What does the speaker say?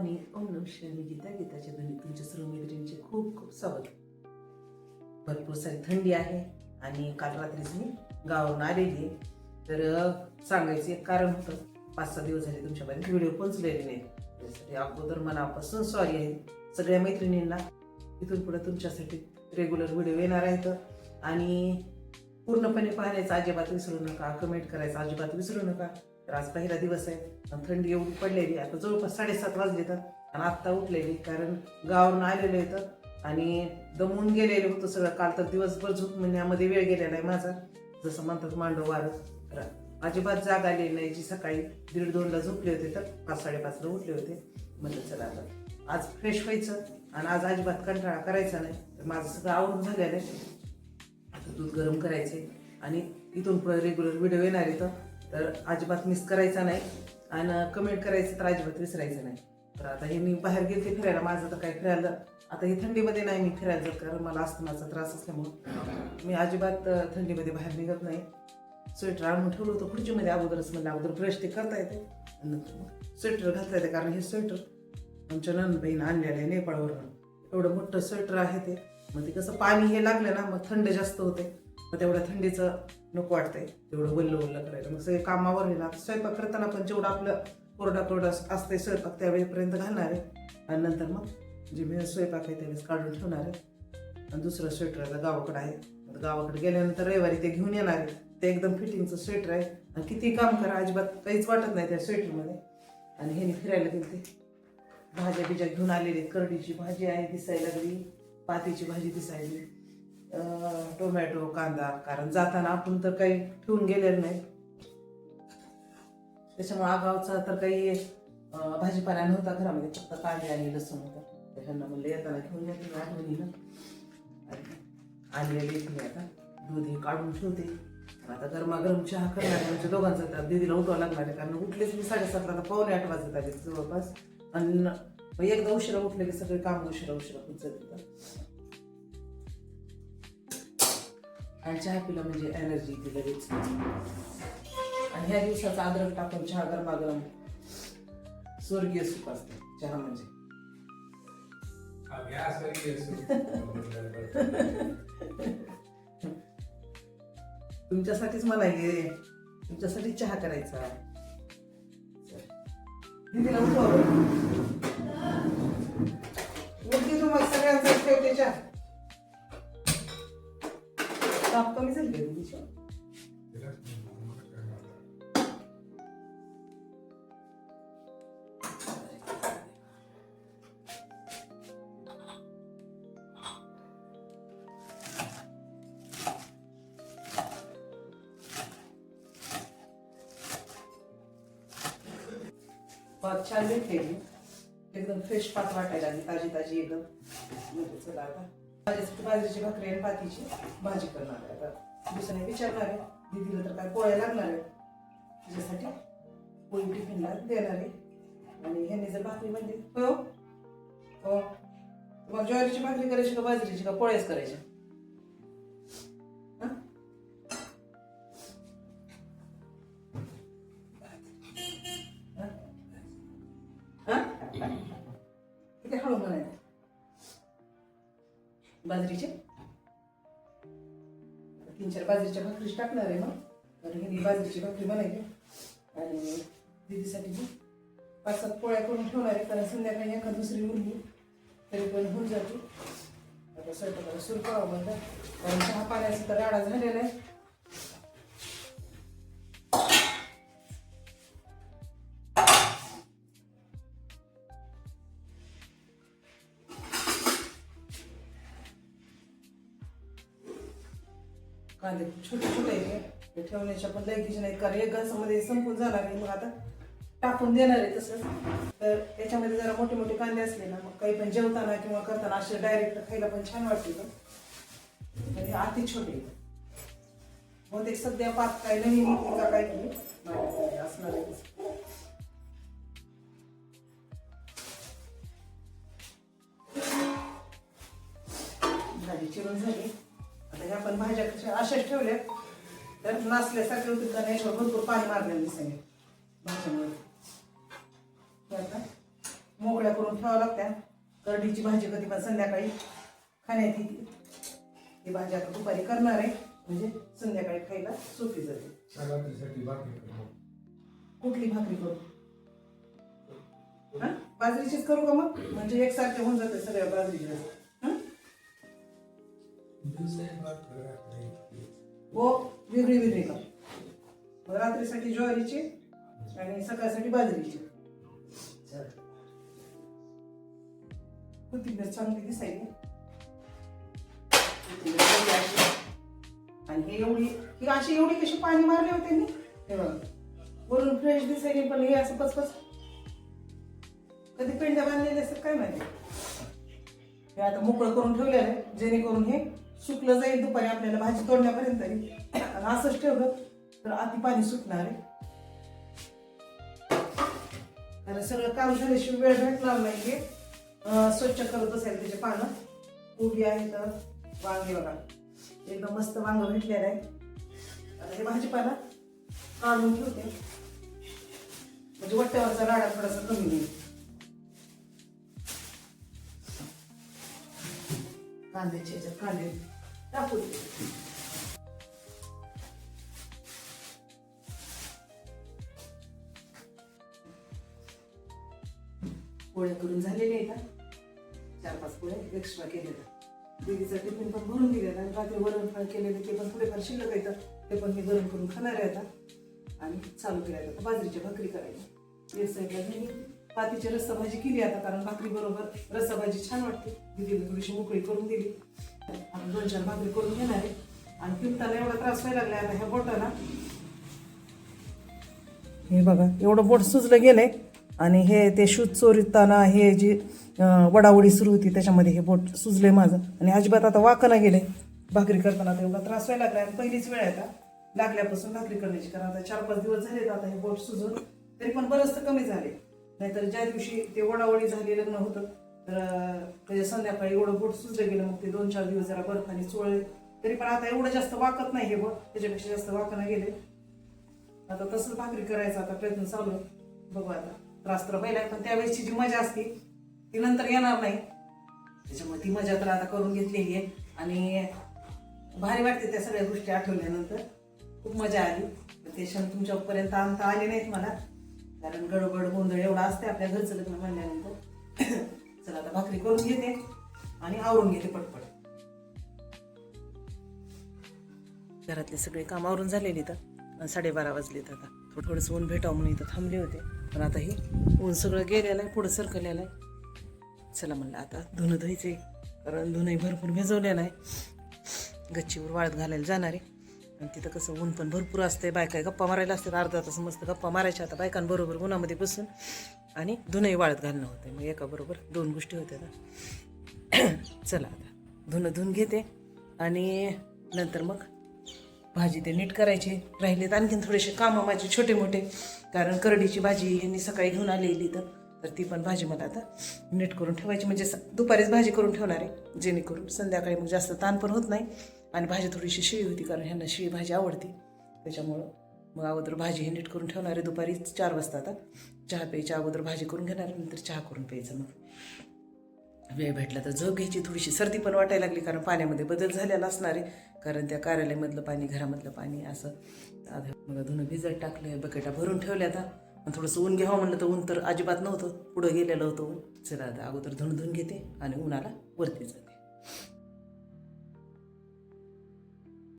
आणि ओम नम शिवाय गीता गीताच्या ध्वनी तुमच्या सर्व मैत्रिणींचे खूप खूप स्वागत. भरपूर सारी थंडी आहे आणि काल रात्रीच मी गावावरून आलेली तर सांगायचं एक कारण होतं. पाच सहा दिवस झाले तुमच्यापर्यंत व्हिडिओ पोहोचलेले नाही. त्यासाठी अगोदर मनापासून सॉरी आहे सगळ्या मैत्रिणींना. इथून पुढे तुमच्यासाठी रेग्युलर व्हिडिओ येणार आहेत. आणि पूर्णपणे पाहण्याचं अजिबात विसरू नका कमेंट करायचं अजिबात विसरू नका. तर आज पहिला दिवस आहे. आणि थंडी येऊन पडलेली आता जवळपास साडेसात वाजले तर आणि आत्ता उठलेली कारण गावावरून आलेलं येतं आणि दमून गेलेलं होतं सगळं. काल तर दिवसभर झोप म्हणण्यामध्ये वेळ गेलेला आहे माझा. जसं म्हणतात मांडव वारं. तर अजिबात जाग आलेली नाही. जी सकाळी दीड दोनला झोपले होते तर पाच साडेपाचला उठले होते. म्हणलं चला आता. आज फ्रेश व्हायचं आणि आज अजिबात कंटाळा करायचा नाही. तर माझं सगळं आवडून झालेलं आहे. आता दूध गरम करायचे आणि इथून रेग्युलर व्हिडिओ येणार आहे तर अजिबात मिस करायचा नाही. आणि कमेंट करायचं तर अजिबात विसरायचं नाही. तर आता हे मी बाहेर गेले फिरायला. माझं तर काही फिरायला आता हे थंडीमध्ये नाही मी फिरायला जात कारण मला अस्थमाचा त्रास असल्यामुळं. मी अजिबात थंडीमध्ये बाहेर निघत नाही. स्वेटर आणून ठेवलं होतं खुर्चीमध्ये अगोदरच. म्हणलं अगोदर ब्रश ते करता येते. आणि नंतर मग स्वेटर घालता येते कारण हे स्वेटर आमच्या नंदबाईनं आणलेलं आहे नेपाळवरून. एवढं मोठं स्वेटर आहे ते. मग ते कसं पाणी हे लागलं ना मग थंड जास्त होते. मग तेवढ्या थंडीचं नको वाटतंय तेवढं वल्ल वल्ल करायला मग सगळे कामावर आहे स्वयंपाक करताना पण जेवढं आपलं कोरडा कोरडा असते स्वयंपाक त्यावेळेपर्यंत घालणार आहे. आणि नंतर मग जे मी स्वयंपाक आहे त्यावेळेस काढून ठेवणार आहे. आणि दुसरं स्वेटर आता गावाकडे आहे. गावाकडे गेल्यानंतर रविवारी ते घेऊन येणार आहे. ते एकदम फिटिंगचं स्वेटर आहे. आणि किती काम करा अजिबात काहीच वाटत नाही त्या स्वेटरमध्ये आणि ह्याने फिरायला गेलते. भाज्या बिज्या घेऊन आलेले आहेत. करडीची भाजी आहे दिसायला लागली. पातीची भाजी दिसायली. टोमॅटो कांदा कारण जाताना आपण तर काही ठेवून गेलेलं नाही. त्याच्यामुळे आगावचा तर काही भाजीपाला नव्हता घरामध्ये फक्त कांदे आणि लसूण होता. त्याच्यानं म्हणलं येताना घेऊन येते मी आठवणीनं आणि आणलेले मी आता दूध हे काढून ठेवते. आता गरमागरम चहा करणार म्हणजे आमच्या दोघांचा त्या दीदीला उठवा लागणार आहे कारण उठलेच मी साडेसातला पावणे आठ वाजत आले जवळपास. आणि एकदा उशिरा उठले की सगळे काम उशिरा उशिरा होत जातात. आणि चहा पिला म्हणजे एनर्जी ती लगेच. आणि ह्या दिवसाचा अद्रक टाकून चहा गरमागरम स्वर्गीय सुख असतं. चहा म्हणजे. तुमच्यासाठीच मला हे. तुमच्यासाठी चहा करायचा. दीदीला उठव ताप कमी झाली का दीदीची पात छान भेटलेली एकदम फ्रेश पात वाटायला लागली ताजी ताजी एकदम म्हणजे चला आता भाजीची बाजरीची भाकरी आणि पातीची भाजी करणार आहे आता. दुसऱ्याने विचारणार आहे दिदीला तर काय पोळ्या लागणार आहे त्याच्यासाठी पोळी टिफिनला देणार आहे. आणि ह्याने जर भाकरी म्हणली हो? हो? तुम्हाला ज्वारीची भाकरी करायची का बाजरीची का पोळ्याच करायच्या किती हळू म्हणायचं? बाजरीचे? तीन चार बाजरीच्या भाकरीच टाकणार आहे मग. तर ही बाजरीची भाकरी बनायची आणि दीदीसाठी मी पाच सात पोळ्या करून ठेवणार आहे कारण संध्याकाळी एखाद दुसरी उरली तरी पण होऊन जाते. आता स्वयंपाकाला सुरू करावं म्हणतात. कारण चहा पाण्याचा तर राडा झालेला आहे. कांदे छोटे छोटे आहे ते ठेवण्याच्या पण लायकीचे नाही कारण एक घासामध्ये संपून जाणार आहे. मग आता टाकून देणार आहे तसं. तर त्याच्यामध्ये जरा मोठे मोठे कांदे असले ना मग काही पण जेवताना किंवा करताना असे डायरेक्ट खायला पण छान वाटते पण हे अति छोटे मग बहुतेक सध्या पात काय नवीन येतील का काय नाही. असणार आहे झाली चिरून झाली. ह्या पण भाज्या कशा अशाच ठेवल्या. तर नाचल्यासारखे कारण याच्यावर भरपूर पाणी मारलेलं दिसेल भाज्यामुळे. आता मोकळ्या करून ठेवावं लागत्या. करडीची भाजी कधी पण संध्याकाळी खाण्यात येते. ही भाजी आता दुपारी करणार आहे. म्हणजे संध्याकाळी खायला सोपी जाते. कुठली भाकरी करू? हा? बाजरीचीच करू का मग? म्हणजे एकसारखे होऊन जाते सगळ्या बाजरीच्या हो वेगळी वेगळी का रात्रीसाठी ज्वारीची आणि सकाळसाठी बाजरीची. कोथिंबीर चांगली दिसायली आणि हे एवढी ही अशी एवढी कशी पाणी मारले होते मी? हे बघा. वरून फ्रेश दिसायली पण हे असं पचपच. कधी पेंड्या बांधलेल्या असतात काय माहिती? हे आता मोकळं करून ठेवलेलं आहे जेणेकरून हे सुकलं जाईल दुपारी आपल्याला भाजी तोडण्यापर्यंत तरी. असंच ठेवलं तर आधी पाणी सुटणार आहे. कारण सगळं काम झाल्याशिवाय वेळ भेटणार नाही हे स्वच्छ करत असेल त्याचे पानं. उभी आहे तर वांगे बघा. एकदम मस्त वांग भेटलेलं आहे. आता हे भाजीपाला काढून ठेवते. म्हणजे वट्ट्यावरचा राडा थोडासा कमी होईल. कांद्याचे याच्यात कांदे टाकू पोळ्या करून झालेल्या आहेत का चार पाच पोळ्या एक्स्ट्रा केलेल्या. दिदीचा टिफिन पण भरून दिलेला आणि रात्री वरण फळ केलेलं ते पण थोडेफार शिल्लक येतात ते पण मी गरम करून खाणार आहे आता. आणि चालू केलं आता बाजरीच्या भाकरी करायला. एक साईडला पातीची रस्साभाजी केली आता कारण भाकरी बरोबर रस्साभाजी छान वाटते. दिदीला थोडीशी मोकळी करून दिली. आपण दोन चार भाकरी करून घेणार आहे. आणि पिंपताना एवढा त्रास व्हायला लागला आता ह्या बोटाला. हे बघा एवढं बोट सुजलं गेलंय. आणि हे ते शूज चोरीताना हे जी वडावडी सुरू होती त्याच्यामध्ये हे बोट सुजले माझं. आणि अजिबात आता वाकना गेले भाकरी करताना आता एवढा त्रास व्हायला लागला आणि पहिलीच वेळ आहे आता. लागल्यापासून भाकरी करण्याची. कारण आता चार पाच दिवस झाले आता हे बोट सुजून. तरी पण बरंच कमी झाले नाहीतर ज्या दिवशी ते ओढाओढी झाली लग्न होतं तर त्याच्या म्हणजे संध्याकाळी एवढं बोट सुजलं गेलं मग ते दोन चार दिवस जरा बर्फाने चोळले. तरी पण आता एवढं जास्त वाकत नाही हे बघ त्याच्यापेक्षा जास्त वाकणं गेले. आता तसंच भाकरी करायचा आता प्रयत्न चालू बघू आता. त्रास तर पहिला पण त्यावेळेसची जी मजा असते ती नंतर येणार नाही. त्याच्यामुळे ती मजा तर आता करून घेतलेली आहे. आणि भारी वाटते त्या सगळ्या गोष्टी आठवल्यानंतर. खूप मजा आली. ते क्षण तुमच्यापर्यंत आणता आले नाहीत मला. कारण गडबड गोंधळ एवढा असते आपल्या घरचं लग्न म्हणल्यानंतर. चला आता भाकरी करून घेते आणि आवरून घेते पटपट. घरातले सगळे काम आवरून झालेले तर साडेबारा वाजलेत आता. थोडं थोडंसं ऊन भेटावं म्हणून इथं थांबले होते. पण आता हे ऊन सगळं गेलेलं आहे पुढं सरकलेलं आहे. चला म्हणलं आता धुणं आहे कारण धुणंही भरपूर भिजवलेलं आहे. गच्चीवर वाळत घालायला जाणार. आहे आणि तिथं कसं ऊन पण भरपूर असते बायका गप्पा मारायला असतात अर्धा तास मस्त गप्पा मारायच्या आता बायकांबरोबर उन्हामध्ये बसून. आणि धुणंही वाळत घालणं होतं मग एकाबरोबर दोन गोष्टी होत्या ना चला आता धुणं धुवून घेते आणि नंतर मग भाजी ते नीट करायची. राहिलेत आणखीन थोडेसे कामं माझे छोटे मोठे कारण करडीची भाजी यांनी सकाळी घेऊन आलेली तर तर ती पण भाजी मला आता नीट करून ठेवायची. म्हणजे दुपारीच भाजी करून ठेवणार आहे जेणेकरून संध्याकाळी मग जास्त ताण पण होत नाही आणि भाजी थोडीशी शिळी होती कारण ह्यांना शिळी भाजी आवडते. त्याच्यामुळं मग अगोदर भाजी हे नीट करून ठेवणार आहे. दुपारी चार वाजता आता चहा प्यायच्या अगोदर भाजी करून घेणार नंतर चहा करून प्यायचं मग. वेळ भेटला तर झोप घ्यायची. थोडीशी सर्दी पण वाटायला लागली कारण पाण्यामध्ये बदल झालेला असणार आहे. कारण त्या कार्यालयामधलं पाणी घरामधलं पाणी असं मग धुणं भिजत टाकलं बकेटा भरून ठेवल्या आता आणि थोडंसं ऊन घ्यावं म्हणलं तर ऊन तर अजिबात नव्हतं. पुढं गेलेलं होतं ऊन. चला आता अगोदर धुणधुन घेते आणि उन्हाला वरती जाते.